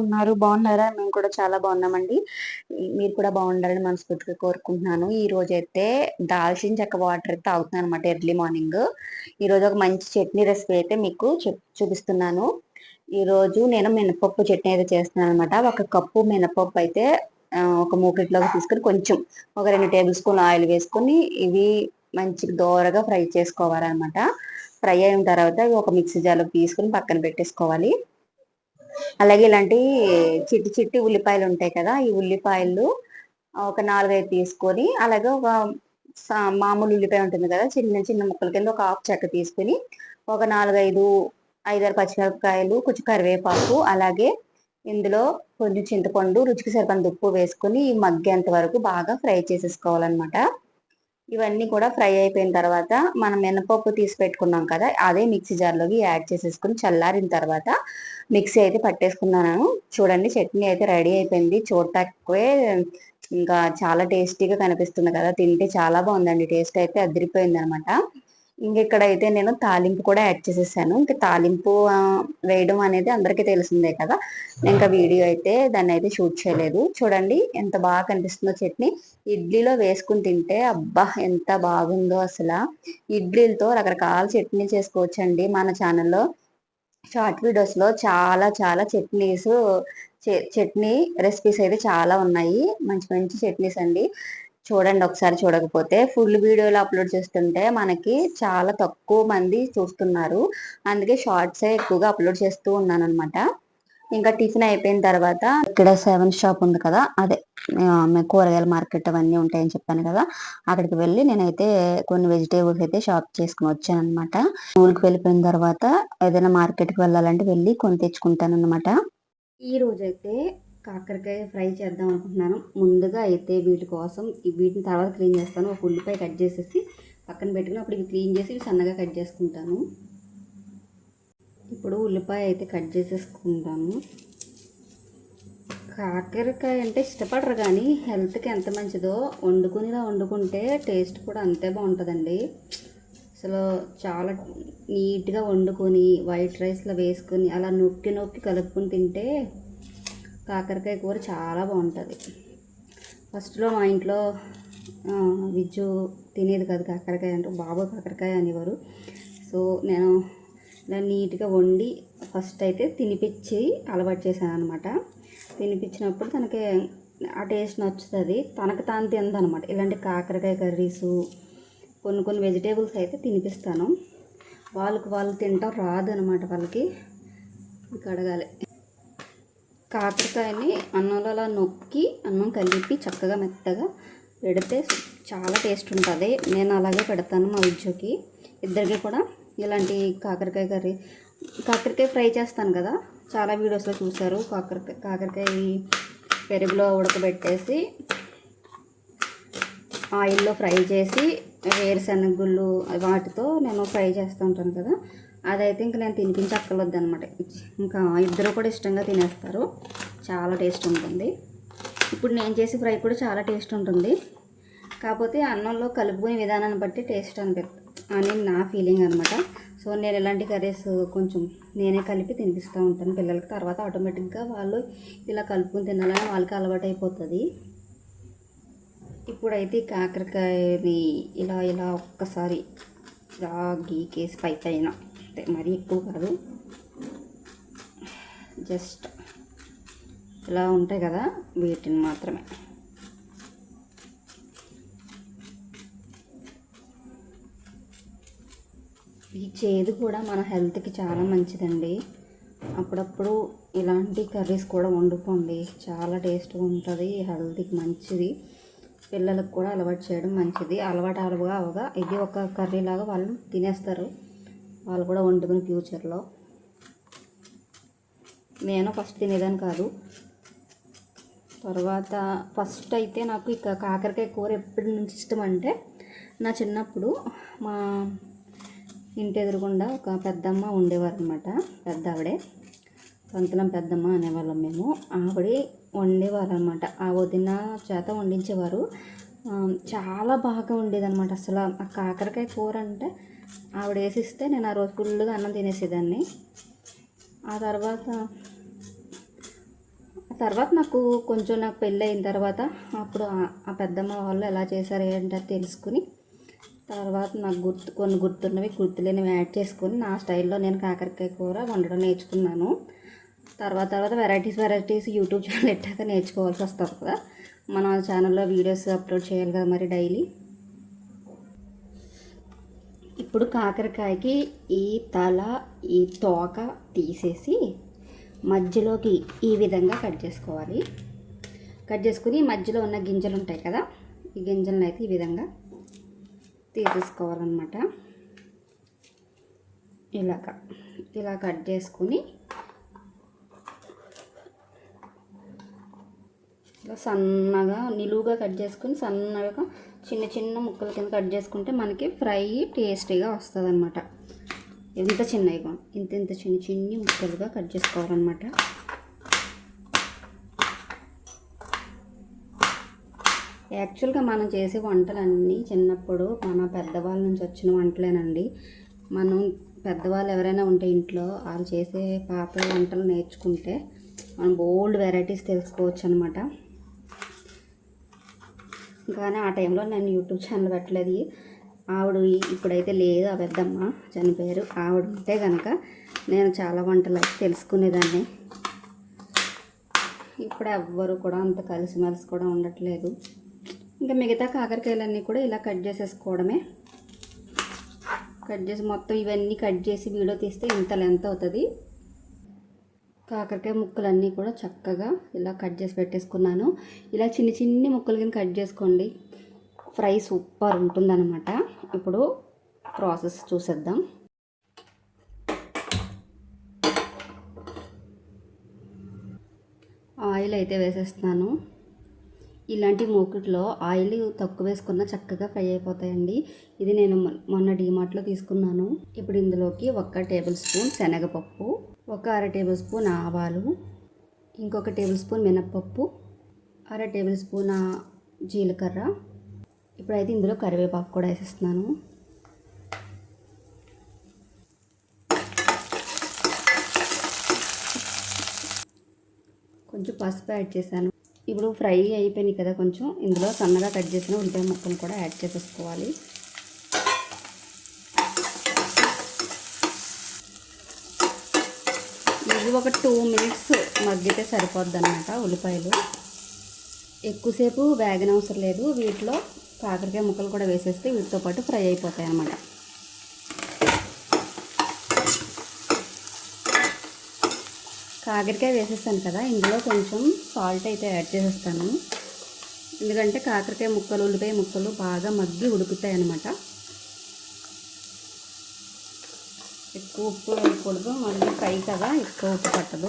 ఉన్నారు. బాగున్నారా? మేము కూడా చాలా బాగున్నామండి. మీరు కూడా బాగుండాలని మనస్ఫూర్తిగా కోరుకుంటున్నాను. ఈ రోజు అయితే దాల్చిన చెక్క వాటర్ తాగుతున్నాను అనమాట ఎర్లీ మార్నింగ్. ఈరోజు ఒక మంచి చట్నీ రెసిపీ అయితే మీకు చూపిస్తున్నాను. ఈరోజు నేను మినపప్పు చట్నీ అయితే చేస్తున్నాను అనమాట ఒక కప్పు మినపప్పు అయితే ఒక మూకిట్లోకి తీసుకొని కొంచెం ఒక రెండు టేబుల్ స్పూన్ ఆయిల్ వేసుకొని ఇవి మంచి దోరగా ఫ్రై చేసుకోవాలన్నమాట. ఫ్రై అయిన తర్వాత ఒక మిక్సీ జార్లో తీసుకుని పక్కన పెట్టేసుకోవాలి. అలాగే ఇలాంటి చిట్టి చిట్టి ఉల్లిపాయలు ఉంటాయి కదా ఈ ఉల్లిపాయలు ఒక నాలుగైదు తీసుకొని అలాగే ఒక మామూలు ఉల్లిపాయ ఉంటుంది కదా చిన్న చిన్న ముక్కల కింద ఒక హాఫ్ చెక్క తీసుకుని ఒక నాలుగైదు ఐదారు పచ్చిమిరపకాయలు కొంచెం కరివేపాకు అలాగే ఇందులో కొంచెం చింతపండు రుచికి సరిపడిన ఉప్పు వేసుకొని ఈ మగ్గేంత వరకు బాగా ఫ్రై చేసేసుకోవాలన్నమాట. ఇవన్నీ కూడా ఫ్రై అయిపోయిన తర్వాత మనం మినపప్పు తీసి పెట్టుకున్నాం కదా అదే మిక్సీ జార్లోకి యాడ్ చేసేసుకుని చల్లారిన తర్వాత మిక్సీ అయితే పట్టేసుకున్నాను. చూడండి చట్నీ అయితే రెడీ అయిపోయింది. చూడటానికే ఇంకా చాలా టేస్టీగా కనిపిస్తుంది కదా తింటే చాలా బాగుందండి. టేస్ట్ అయితే అదిరిపోయింది అనమాట ఇంక అయితే నేను తాలింపు కూడా యాడ్ చేసేసాను. ఇంకా తాలింపు వేయడం అనేది అందరికీ తెలిసిందే కదా. ఇంకా వీడియో అయితే దాన్ని అయితే షూట్ చేయలేదు. చూడండి ఎంత బాగా కనిపిస్తుందో చట్నీ. ఇడ్లీలో వేసుకుని తింటే అబ్బా ఎంత బాగుందో అసలు. ఇడ్లీలతో రకరకాల చట్నీ చేసుకోవచ్చండి మన ఛానల్లో. షార్ట్ వీడియోస్లో చాలా చాలా చట్నీస్ చట్నీ రెసిపీస్ అయితే చాలా ఉన్నాయి. మంచి మంచి చట్నీస్ అండి. చూడండి ఒకసారి చూడకపోతే. ఫుల్ వీడియోలు అప్లోడ్ చేస్తుంటే మనకి చాలా తక్కువ మంది చూస్తున్నారు. అందుకే షార్ట్స్ ఎక్కువగా అప్లోడ్ చేస్తూ ఉన్నాను అనమాట ఇంకా టిఫిన్ అయిపోయిన తర్వాత ఇక్కడ సెవెన్ షాప్ ఉంది కదా అదే మేము కూరగాయల మార్కెట్ అవన్నీ ఉంటాయని చెప్పాను కదా అక్కడికి వెళ్ళి నేనైతే కొన్ని వెజిటేబుల్స్ అయితే షాప్ చేసుకుని వచ్చాను అనమాట స్కూల్కి వెళ్ళిపోయిన తర్వాత ఏదైనా మార్కెట్కి వెళ్ళాలంటే వెళ్ళి కొని తెచ్చుకుంటాను అనమాట ఈ రోజైతే కాకరకాయ ఫ్రై చేద్దాం అనుకుంటున్నాను. ముందుగా అయితే వీటి కోసం వీటిని తర్వాత క్లీన్ చేస్తాను. ఒక ఉల్లిపాయ కట్ చేసేసి పక్కన పెట్టుకుని అప్పుడు ఇవి క్లీన్ చేసి సన్నగా కట్ చేసుకుంటాను. ఇప్పుడు ఉల్లిపాయ అయితే కట్ చేసేసుకుంటాను. కాకరకాయ అంటే ఇష్టపడరు కానీ హెల్త్కి ఎంత మంచిదో వండుకునిలా వండుకుంటే టేస్ట్ కూడా అంతే బాగుంటుందండి. అసలు చాలా నీట్గా వండుకొని వైట్ రైస్లో వేసుకొని అలా నొక్కి నొక్కి కలుపుకొని తింటే కాకరకాయ కూర చాలా బాగుంటుంది. ఫస్ట్లో మా ఇంట్లో విజ్జు తినేది కాదు కాకరకాయ అంటే బాబు కాకరకాయ అనేవారు. సో నేను దాన్ని నీట్గా వండి ఫస్ట్ అయితే తినిపించి అలవాటు చేశాను అనమాట తినిపించినప్పుడు తనకి ఆ టేస్ట్ నచ్చుతుంది. తనకు తాను తిందనమాట ఇలాంటి కాకరకాయ కర్రీసు కొన్ని కొన్ని వెజిటేబుల్స్ అయితే తినిపిస్తాను. వాళ్ళకి వాళ్ళు తింటాం రాదు అనమాట వాళ్ళకి. కడగాలి కాకరకాయని అన్నంలో అలా నొక్కి అన్నం కలిపి చక్కగా మెత్తగా పెడితే చాలా టేస్ట్ ఉంటుంది. నేను అలాగే పెడతాను మా ఉద్యోగి ఇద్దరికి కూడా ఇలాంటి కాకరకాయ కర్రీ కాకరకాయ ఫ్రై చేస్తాను కదా. చాలా వీడియోస్లో చూశారు. కాకరకాయ కాకరకాయ పెరుగులో ఉడకబెట్టేసి ఆయిల్లో ఫ్రై చేసి వేరుశనగ గుళ్ళు వాటితో నేను ఫ్రై చేస్తూ ఉంటాను కదా. అదైతే ఇంకా నేను తినిపించక్కర్లేదు అనమాట ఇంకా ఇద్దరు కూడా ఇష్టంగా తినేస్తారు. చాలా టేస్ట్ ఉంటుంది. ఇప్పుడు నేను చేసే ఫ్రై కూడా చాలా టేస్ట్ ఉంటుంది. కాకపోతే అన్నంలో కలుపుకునే విధానాన్ని బట్టి టేస్ట్ అనిపిస్తుంది అని నా ఫీలింగ్ అనమాట. సో నేను ఇలాంటి కర్రీస్ కొంచెం నేనే కలిపి తినిపిస్తూ ఉంటాను. పిల్లలకి తర్వాత ఆటోమేటిక్గా వాళ్ళు ఇలా కలుపుకొని తినాలని వాళ్ళకి అలవాటు అయిపోతుంది ఇప్పుడైతే కాకరకాయని ఇలా ఇలా ఒక్కసారి ఇలా గీకేసి పై పైన అంతే. మరీ ఎక్కువ కాదు. జస్ట్ ఇలా ఉంటాయి కదా వీటిని మాత్రమే. ఈ చేదు కూడా మన హెల్త్కి చాలా మంచిదండి. అప్పుడప్పుడు ఇలాంటి కర్రీస్ కూడా వండుకోండి. చాలా టేస్ట్గా ఉంటుంది హెల్త్కి మంచిది. పిల్లలకు కూడా అలవాటు చేయడం మంచిది. అలవాటు అలవగా అవగా ఇది ఒక కర్రీ లాగా వాళ్ళు తినేస్తారు. వాళ్ళు కూడా వండుకుని ఫ్యూచర్లో. నేను ఫస్ట్ తినేదాన్ని కాదు. తర్వాత ఫస్ట్ అయితే నాకు ఇక కాకరకాయ కూర ఎప్పటి నుంచి ఇష్టం అంటే నా చిన్నప్పుడు మా ఇంటి ఎదురుగుండా ఒక పెద్దమ్మ ఉండేవారు అనమాట పెద్ద ఆవిడే సంతలం పెద్దమ్మ అనేవాళ్ళం మేము. ఆవిడ వండేవారు అనమాట ఆ వదిన చేత వండించేవారు. చాలా బాగా ఉండేదన్నమాట అసలు ఆ కాకరకాయ కూర అంటే ఆవిడ వేసిస్తే నేను ఆ రోజు ఫుల్గా అన్నం తినేసేదాన్ని. ఆ తర్వాత ఆ తర్వాత నాకు కొంచెం నాకు పెళ్ళి అయిన తర్వాత అప్పుడు ఆ- ఆ పెద్దమ్మ వాళ్ళు ఎలా చేశారు ఏంటో తెలుసుకుని తర్వాత నాకు గుర్తు కొన్ని గుర్తున్నవి గుర్తులేనివి యాడ్ చేసుకొని నా స్టైల్లో నేను కాకరకాయ కూర వండడం నేర్చుకున్నాను. తర్వాత తర్వాత వెరైటీస్ వెరైటీస్ యూట్యూబ్ ఛానల్ ఎట్టాక నేర్చుకోవాల్సి వస్తుంది కదా. మన ఛానల్లో వీడియోస్ అప్లోడ్ చేయాలి కదా మరి డైలీ. ఇప్పుడు కాకరకాయకి ఈ తల ఈ తోక తీసేసి మధ్యలోకి ఈ విధంగా కట్ చేసుకోవాలి. కట్ చేసుకుని మధ్యలో ఉన్న గింజలు ఉంటాయి కదా ఈ గింజలను అయితే ఈ విధంగా తీసేసుకోవాలన్నమాట. ఇలాగ ఇలా కట్ చేసుకుని సన్నగా నిలువుగా కట్ చేసుకుని సన్నగా చిన్న చిన్న ముక్కల కింద కట్ చేసుకుంటే మనకి ఫ్రై టేస్టీగా వస్తుంది అనమాట ఇంత చిన్నగా ఇంత ఇంత చిన్న చిన్ని ముక్కలుగా కట్ చేసుకోవాలన్నమాట. యాక్చువల్గా మనం చేసే వంటలన్నీ చిన్నప్పుడు మన పెద్దవాళ్ళ నుంచి వచ్చిన వంటలేనండి. మనం పెద్దవాళ్ళు ఎవరైనా ఉంటే ఇంట్లో వాళ్ళు చేసే పాత వంటలు నేర్చుకుంటే మనం బోల్డ్ వెరైటీస్ తెలుసుకోవచ్చు అనమాట కానీ ఆ టైంలో నేను యూట్యూబ్ ఛానల్ పెట్టలేదు. ఆవిడ ఇప్పుడైతే లేదు ఆ పెద్దమ్మ చనిపోయారు. ఆవిడ ఉంటే కనుక నేను చాలా వంటలు అయితే తెలుసుకునేదాన్ని. ఇప్పుడు ఎవ్వరు కూడా అంత కలిసిమెలిసి కూడా ఉండట్లేదు. ఇంకా మిగతా కాకరకాయలన్నీ కూడా ఇలా కట్ చేసేసుకోవడమే. కట్ చేసి మొత్తం ఇవన్నీ కట్ చేసి వీడియో తీస్తే ఇంత లెంత్ అవుతుంది. కాకరకాయ ముక్కలన్నీ కూడా చక్కగా ఇలా కట్ చేసి పెట్టేసుకున్నాను. ఇలా చిన్ని చిన్ని ముక్కలు కింద కట్ చేసుకోండి. ఫ్రై సూపర్ ఉంటుందన్నమాట. ఇప్పుడు ప్రాసెస్ చూసేద్దాం. ఆయిల్ అయితే వేసేస్తున్నాను. ఇలాంటి మూకుట్లో ఆయిల్ తక్కువ వేసుకున్న చక్కగా ఫ్రై అయిపోతాయండి. ఇది నేను మొన్న డీమార్ట్లో తీసుకున్నాను. ఇప్పుడు ఇందులోకి ఒక్క టేబుల్ స్పూన్ శనగపప్పు ఒక అర టేబుల్ స్పూన్ ఆవాలు ఇంకొక టేబుల్ స్పూన్ మినప్పప్పు అర టేబుల్ స్పూన్ జీలకర్ర. ఇప్పుడైతే ఇందులో కరివేపాకు కూడా వేసేస్తున్నాను. కొంచెం పసుపు యాడ్ చేశాను. ఇప్పుడు ఫ్రై అయిపోయినాయి కదా కొంచెం. ఇందులో సన్నగా కట్ చేసిన ఉల్లిపాయ ముక్కలు కూడా యాడ్ చేసేసుకోవాలి. ఇది ఒక టూ మినిట్స్ మగ్గితే సరిపోద్ది అనమాట ఉల్లిపాయలు. ఎక్కువసేపు వేగనవసరం లేదు. వీటిలో కాకరకాయ ముక్కలు కూడా వేసేస్తే వీటితో పాటు ఫ్రై అయిపోతాయి అన్నమాట కాకరకాయ వేసేస్తాను కదా ఇందులో కొంచెం సాల్ట్ అయితే యాడ్ చేసేస్తాను. ఎందుకంటే కాకరకాయ ముక్కలు ఉల్లిపాయ ముక్కలు బాగా మగ్గి ఉడుకుతాయి అన్నమాట ఎక్కువ ఉప్పు వేయకూడదు మళ్ళీ ఫ్రై కదా ఎక్కువ ఉప్పు పట్టదు.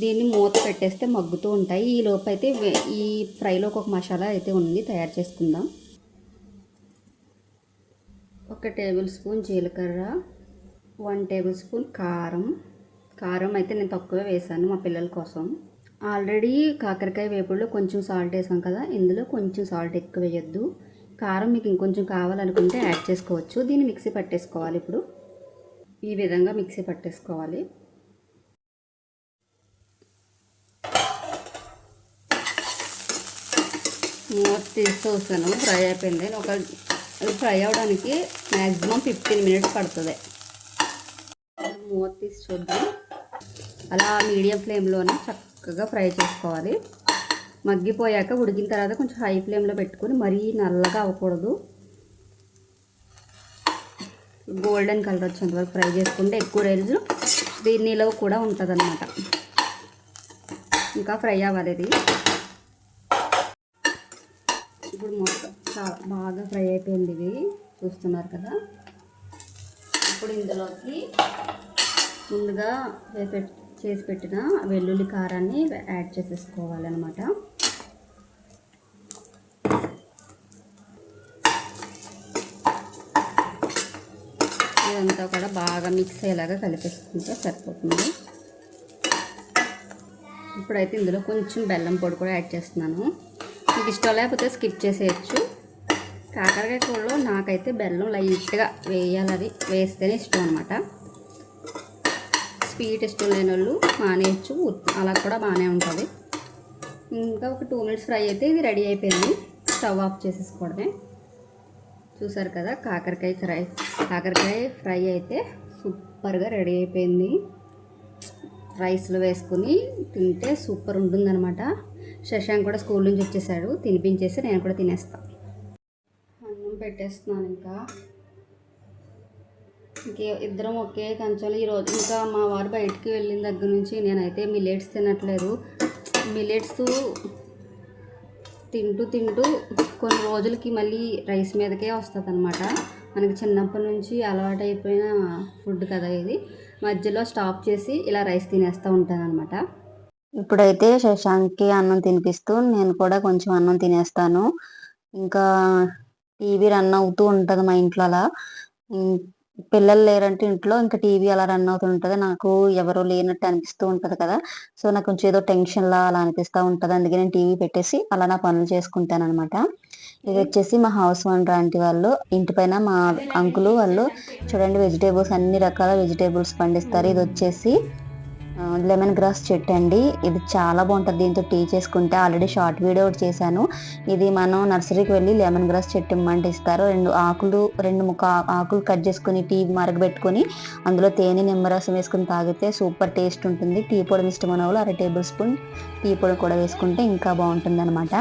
దీన్ని మూత పెట్టేస్తే మగ్గుతూ ఉంటాయి. ఈ లోపు అయితే ఈ ఫ్రైలోకి ఒక మసాలా అయితే ఉంది తయారు చేసుకుందాం. ఒక టేబుల్ స్పూన్ జీలకర్ర వన్ టేబుల్ స్పూన్ కారం. కారం అయితే నేను తక్కువే వేసాను మా పిల్లల కోసం. ఆల్రెడీ కాకరకాయ వేపుడులో కొంచెం సాల్ట్ వేసాం కదా ఇందులో కొంచెం సాల్ట్ ఎక్కువ వేయొద్దు. కారం మీకు ఇంకొంచెం కావాలనుకుంటే యాడ్ చేసుకోవచ్చు. దీన్ని మిక్సీ పట్టేసుకోవాలి ఇప్పుడు. ఈ విధంగా మిక్సీ పట్టేసుకోవాలి. మూత తీసి ఫ్రై అయిపోయింది. ఒక ఫ్రై అవ్వడానికి మ్యాక్సిమం ఫిఫ్టీన్ మినిట్స్ పడుతుంది. మూత తీసి చూద్దాం. అలా మీడియం ఫ్లేమ్లోనే చక్కగా ఫ్రై చేసుకోవాలి. మగ్గిపోయాక ఉడికిన తర్వాత కొంచెం హై ఫ్లేమ్లో పెట్టుకొని మరీ నల్లగా అవ్వకూడదు. గోల్డెన్ కలర్ వచ్చేంత వరకు ఫ్రై చేసుకుంటే ఎక్కువ రోజులు దీని నిలవ కూడా ఉంటుంది ఇంకా ఫ్రై అవ్వాలి ఇది. ఇప్పుడు మొత్తం చాలా బాగా ఫ్రై అయిపోయింది ఇది. చూస్తున్నారు కదా? ఇప్పుడు ఇందులోకి ముందుగా వేపెట్ చేసి పెట్టిన వెల్లుల్లి కారాన్ని యాడ్ చేసేసుకోవాలన్నమాట. ఇదంతా కూడా బాగా మిక్స్ అయ్యేలాగా కలిపేసుకుంటే సరిపోతుంది. ఇప్పుడైతే ఇందులో కొంచెం బెల్లం పొడి కూడా యాడ్ చేస్తున్నాను. మీకు ఇష్టం లేకపోతే స్కిప్ చేసేయచ్చు. కాకరకాయ కూరలో నాకైతే బెల్లం లైట్గా వేయాలని వేస్తేనే ఇష్టం అనమాట స్వీట్ ఇష్టం లేని వాళ్ళు మానేయచ్చు. అలా కూడా బాగానే ఉంటుంది. ఇంకా ఒక టూ మినిట్స్ ఫ్రై అయితే ఇది రెడీ అయిపోయింది. స్టవ్ ఆఫ్ చేసేసుకోవడమే. చూసారు కదా కాకరకాయ ఫ్రై. కాకరకాయ ఫ్రై అయితే సూపర్గా రెడీ అయిపోయింది. రైస్లో వేసుకుని తింటే సూపర్ ఉంటుందన్నమాట. శశాంక్ కూడా స్కూల్ నుంచి వచ్చేసాడు. తినిపించేసి నేను కూడా తినేస్తాను అన్నం పెట్టేస్తున్నాను ఇంకా. ఇంకే ఇద్దరం ఒకే కంచంలో. ఈరోజు ఇంకా మా వారు బయటికి వెళ్ళిన దగ్గర నుంచి నేనైతే మిలెట్స్ తినట్లేదు. మిల్లెట్స్ తింటూ తింటూ కొన్ని రోజులకి మళ్ళీ రైస్ మీదకే వస్తుంది అనమాట మనకి చిన్నప్పటి నుంచి అలవాటు అయిపోయిన ఫుడ్ కదా ఇది. మధ్యలో స్టాప్ చేసి ఇలా రైస్ తినేస్తూ ఉంటాను అనమాట ఇప్పుడైతే శశాంక్కి అన్నం తినిపిస్తూ నేను కూడా కొంచెం అన్నం తినేస్తాను. ఇంకా టీవీ రన్ అవుతూ ఉంటుంది మా ఇంట్లో అలా పిల్లలు లేరంటే ఇంట్లో ఇంకా టీవీ అలా రన్ అవుతూ ఉంటుంది. నాకు ఎవరు లేనట్టు అనిపిస్తూ ఉంటుంది కదా. సో నాకు కొంచెం ఏదో టెన్షన్ లా అలా అనిపిస్తూ ఉంటుంది. అందుకే నేను టీవీ పెట్టేసి అలా నా పనులు చేసుకుంటాను అనమాట ఇది వచ్చేసి మా హౌస్ ఓనర్ ఆంటీ వాళ్ళు ఇంటి పైన మా అంకులు వాళ్ళు చూడండి వెజిటేబుల్స్ అన్ని రకాల వెజిటేబుల్స్ పండిస్తారు. ఇది వచ్చేసి లెమన్ గ్రాస్ చెట్టు అండి. ఇది చాలా బాగుంటుంది దీంతో టీ చేసుకుంటే. ఆల్రెడీ షార్ట్ వీడియో ఒకటి చేశాను. ఇది మనం నర్సరీకి వెళ్ళి లెమన్ గ్రాస్ చెట్టు ఇమ్మంటే ఇస్తారు. రెండు ఆకులు రెండు ముక్క ఆకులు కట్ చేసుకుని టీ మరగబెట్టుకొని అందులో తేనె నిమ్మరసం వేసుకుని తాగితే సూపర్ టేస్ట్ ఉంటుంది. టీ పొడి ఇష్టమైన వాళ్ళు అర టేబుల్ స్పూన్ టీ పొడి కూడా వేసుకుంటే ఇంకా బాగుంటుంది అనమాట